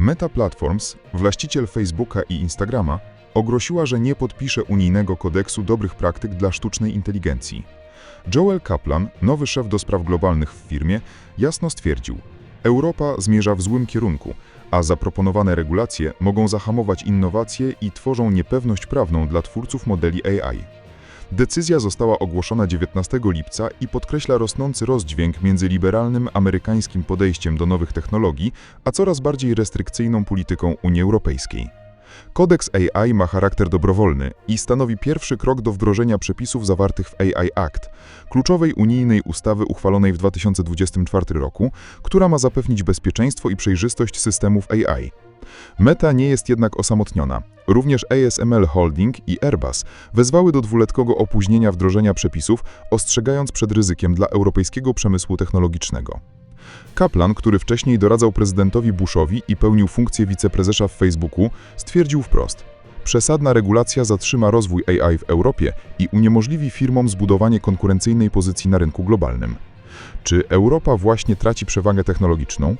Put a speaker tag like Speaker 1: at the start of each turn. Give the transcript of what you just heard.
Speaker 1: Meta Platforms, właściciel Facebooka i Instagrama, ogłosiła, że nie podpisze unijnego kodeksu dobrych praktyk dla sztucznej inteligencji. Joel Kaplan, nowy szef do spraw globalnych w firmie, jasno stwierdził: Europa zmierza w złym kierunku, a zaproponowane regulacje mogą zahamować innowacje i tworzą niepewność prawną dla twórców modeli AI. Decyzja została ogłoszona 19 lipca i podkreśla rosnący rozdźwięk między liberalnym amerykańskim podejściem do nowych technologii, a coraz bardziej restrykcyjną polityką Unii Europejskiej. Kodeks AI ma charakter dobrowolny i stanowi pierwszy krok do wdrożenia przepisów zawartych w AI Act, kluczowej unijnej ustawy uchwalonej w 2024 roku, która ma zapewnić bezpieczeństwo i przejrzystość systemów AI. Meta nie jest jednak osamotniona. Również ASML Holding i Airbus wezwały do dwuletniego opóźnienia wdrożenia przepisów, ostrzegając przed ryzykiem dla europejskiego przemysłu technologicznego. Kaplan, który wcześniej doradzał prezydentowi Bushowi i pełnił funkcję wiceprezesa w Facebooku, stwierdził wprost: Przesadna regulacja zatrzyma rozwój AI w Europie i uniemożliwi firmom zbudowanie konkurencyjnej pozycji na rynku globalnym. Czy Europa właśnie traci przewagę technologiczną?